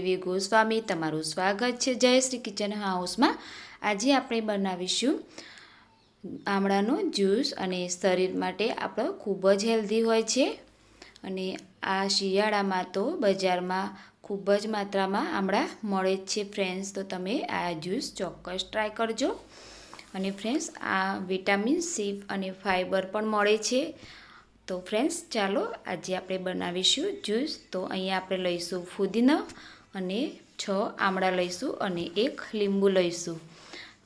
ગોસ્વામી, તમારું સ્વાગત છે. જય શ્રી કિચન હાઉસમાં આજે આપણે બનાવીશું આમળાનો જ્યુસ અને શરીર માટે આપણો ખૂબ જ હેલ્ધી હોય છે. અને આ શિયાળામાં તો બજારમાં ખૂબ જ માત્રામાં આમળા મળે જ છે ફ્રેન્ડ્સ. તો તમે આ જ્યુસ ચોક્કસ ટ્રાય કરજો. અને ફ્રેન્ડ્સ, આ વિટામિન સી અને ફાઈબર પણ મળે છે. તો ફ્રેન્ડ્સ, ચાલો આજે આપણે બનાવીશું જ્યુસ. તો અહીંયા આપણે લઈશું ફુદીનો અને છ આમળા લઈશું અને એક લીંબુ લઈશું.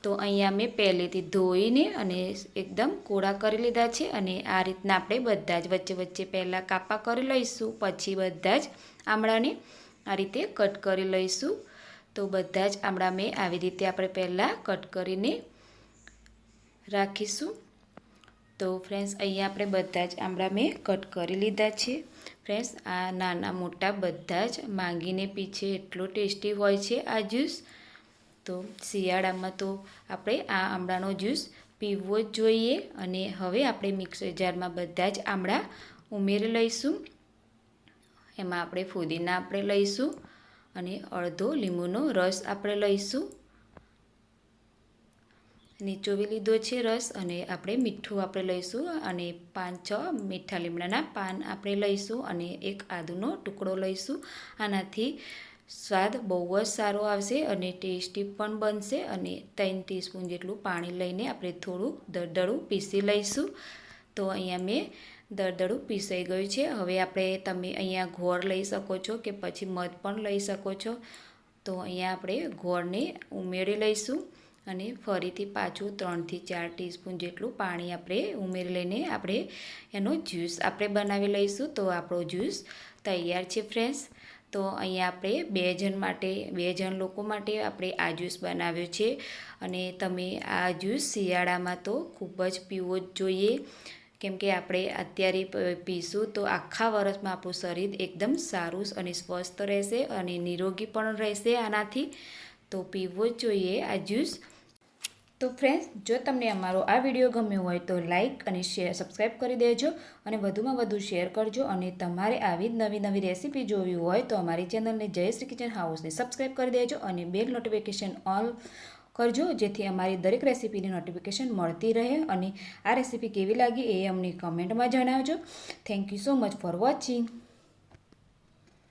તો અહીંયા મેં પહેલેથી ધોઈને અને એકદમ કોળા કરી લીધા છે અને આ રીતના આપણે બધા જ વચ્ચે વચ્ચે પહેલાં કાપા કરી લઈશું, પછી બધા જ આમળાને આ રીતે કટ કરી લઈશું. તો બધા જ આમળા મેં આવી રીતે આપણે પહેલાં કટ કરીને રાખીશું. તો ફ્રેન્ડ્સ અહીંયા આપણે બધા જ આમળા મેં કટ કરી લીધા છે. ફ્રેન્ડ્સ આ નાના મોટા બધા જ માંગીને પીછે એટલો ટેસ્ટી હોય છે આ જ્યુસ તો શિયાળામાં તો આપણે આ આમળાનો જ્યુસ પીવો જ જોઈએ અને હવે આપણે મિક્સર જારમાં બધા જ આમળા ઉમેરી લઈશું. એમાં આપણે ફુદીના આપણે લઈશું અને અડધો લીંબુનો રસ આપણે લઈશું. નીચોવી લીધો છે રસ અને આપણે મીઠું આપણે લઈશું અને પાંચ છ મીઠા લીમડાના પાન આપણે લઈશું અને એક આદુનો ટુકડો લઈશું. આનાથી સ્વાદ બહુ જ સારો આવશે અને ટેસ્ટી પણ બનશે અને ત્રણ ટીસ્પૂન જેટલું પાણી લઈને આપણે થોડુંક દરદરું પીસી લઈશું. તો અહીંયા મેં દરદરું પીસાઈ ગયું છે. હવે આપણે તમે અહીંયા ઘોળ લઈ શકો છો કે પછી મધ પણ લઈ શકો છો. તો અહીંયા આપણે ઘોળને ઉમેરી લઈશું. અને ફરીથી પાછું ત્રણથી ચાર ટીસ્પૂન જેટલું પાણી આપણે ઉમેરી લઈને આપણે એનો જ્યુસ આપણે બનાવી લઈશું. તો આપણો જ્યુસ તૈયાર છે ફ્રેન્ડ્સ. તો અહીંયા આપણે બે જણ માટે, બે જણ લોકો માટે આપણે આ જ્યુસ બનાવ્યો છે. અને તમે આ જ્યુસ શિયાળામાં તો ખૂબ જ પીવો જ જોઈએ. કેમ કે આપણે અત્યારે પીશું તો આખા વર્ષમાં આપણું શરીર એકદમ સારું અને સ્વસ્થ રહેશે અને નિરોગી પણ રહેશે આનાથી. તો પીવો જ જોઈએ આ જ્યુસ. તો ફ્રેન્ડ્સ જો તમને અમારો આ વીડિયો ગમ્યો હોય તો લાઇક અને શેર સબસ્ક્રાઈબ કરી દેજો અને વધુમાં વધુ શેર કરજો અને તમારે આવી જ નવી નવી રેસીપી જોવી હોય તો અમારી ચેનલને જય શ્રી કિચન હાઉસને સબસ્ક્રાઈબ કરી દેજો અને બેલ નોટિફિકેશન ઓલ કરજો, જેથી અમારી દરેક રેસીપીની નોટિફિકેશન મળતી રહે અને આ રેસીપી કેવી લાગી એ અમને કમેન્ટમાં જણાવજો. Thank you so much for watching